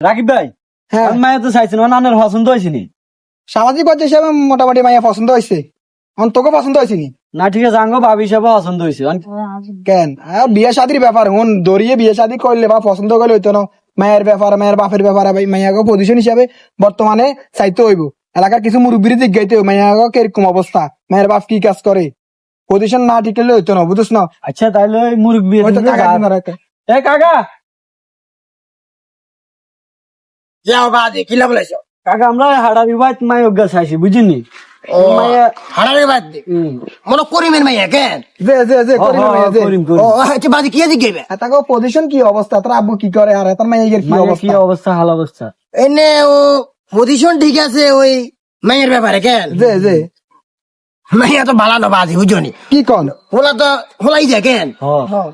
রাকিব ভাই হ্যাঁ। মায়ের তো চাইছি না নানের পছন্দ হয়েছে নি। সামাজিক পর্যায়ে হিসাবে মোটামুটি মাইয়া পছন্দ হয়েছে। তোকে পছন্দ হয়েছে নি? ঠিক আছে আঙ্গ ভাবি হিসাবে পছন্দ হয়েছে। কেন? বিয়ে শাদির ব্যাপার হুন দরিয়ে বিয়ে শাদি করলে বা পছন্দ করলে হইতো না। মায়ের ব্যাপার মায়ের বাপের ব্যাপার ভাই মাইয়াকে পজিশন হিসাবে বর্তমানে চাইতে হইব। এলাকার কিছু মুরব্বীর জিজ্ঞাইতে হইব মাইয়াকে কীরকম অবস্থা? মায়ের বাপ কি কাজ করে? পজিশন না ঠিক করলে হইতো না বুঝছ না? আচ্ছা ওই মুরব্বী। এ কাকা! যাও বাদি কিলা বলেছ। কাকা আমরা হাড়া বিবাহ মাই অজ্ঞা চাইছি বুঝিনি? ও বাদ দে। মনে করিমের মাইয়া কেন যে যে যে হ, মাইয়া যে ও আচ্ছা বাদি কি জিজ্ঞেবে তাকে পজিশন কি অবস্থা? তার আব্বু কি করে? আর তার কি মাইয়া কি অবস্থা? অবস্থা হাল অবস্থা। এনে ও পজিশন ঠিক আছে ওই মায়ের ব্যাপারে কেন? যে যে মাইয়া তো ভালো না বাজি বুঝনি কি কন হোলা তো হোলাই যায় কেন?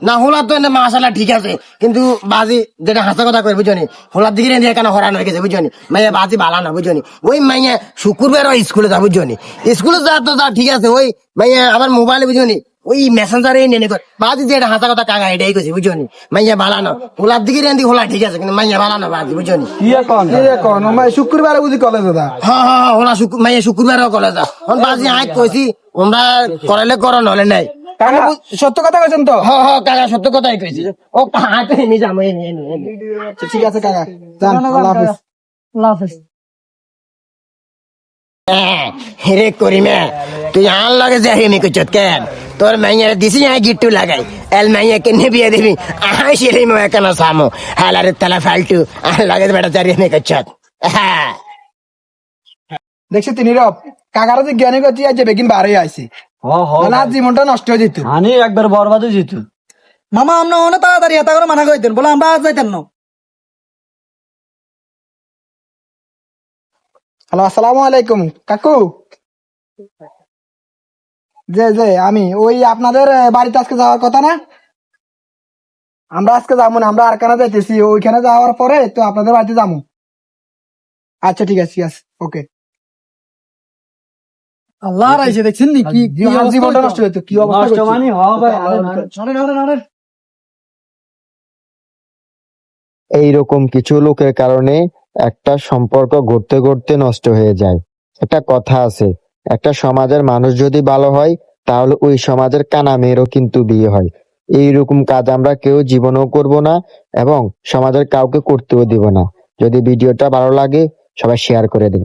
না হোলা তো এনে মাসালা ঠিক আছে কিন্তু বাজি যেটা হাসা কথা কই বুঝনি হোলার দিকে নিয়ে কেন হরান হয়ে গেছে বুঝনি মাইয়া বাজি ভালো না বুঝনি ওই মাইয়া শুক্রবার স্কুলে যা বুঝনি স্কুলে যা তো যা ঠিক আছে ওই মাইয়া আবার মোবাইলে বুঝনি ওই মেসেঞ্জারে নেনে কর। বাজি যেটা হাসা কথা কাকা এটাই কইছি বুঝনি মাইয়া ভালো না। হোলার দিকে এনে হোলা ঠিক আছে কিন্তু মাইয়া ভালো না বাজি বুঝনি কি কন? কি রে কন? মাই শুক্রবারে বুঝি কলেজ দা। হ্যাঁ হ্যাঁ হ্যাঁ, হোলা শুক্র মাইয়া শুক্রবারও কলেজ যা বাজি আয় কইছি তোমরা করাইলে করো নহলে নাই। কাকা সত্য কথা কইছেন তো? হ হ কাকা সত্য কথাই কইছি। ও হাতে নি যাম এই নি, নি, ঠিক আছে কাকা যান আল্লাহ হাফেজ। হ্যাঁ, রে করিমে তুই আন লাগে যে হেমি কইছত কেন? তোর মাইয়ারে দিছি আই গিট্টু লাগাই। এল মাইয়া কেনে বিয়ে দিবি। আই শিলি মো কেন সামো। হালারে তালা ফালতু। আন লাগে বেটা চারি হেমি কইছত হ্যাঁ। দেখছি তিনি রব কাকারা যে জ্ঞানী করছি আজ বেগিন বারে আইছি। আজ জীবনটা নষ্ট হয়ে যেত। আনি একবার বরবাদ হয়ে যেত। মামা আমরা অনেক তাড়াতাড়ি এটা করে মানা কইতেন। বলে আমরা আজ যাইতেন না। হ্যালো আসসালামু আলাইকুম কাকু যে যে আমি। ওই আপনাদের বাড়িতে আজকে যাওয়ার কথা না? আমরা আজকে যাব না আমরা আরকানা যাইতেছি। ওইখানে যাওয়ার পরে তো আপনাদের বাড়িতে যাব। আচ্ছা ঠিক আছে ঠিক আছে। ওকে। আল্লাহ রাইছে দেখছেন নি কি জীবনটা নষ্ট হইতো কি অবস্থা নষ্ট মানে। এইরকম কিছু লোকের কারণে একটা সম্পর্ক গড়তে গড়তে নষ্ট হয়ে যায়। একটা কথা আছে, একটা সমাজের মানুষ যদি ভালো হয়, তাহলে ওই সমাজের কানা মেয়েরও কিন্তু বিয়ে হয়। এইরকম কাজ আমরা কেউ জীবনেও করব না এবং সমাজের কাউকে করতেও দিব না। যদি ভিডিওটা ভালো লাগে, সবাই শেয়ার করে দিন।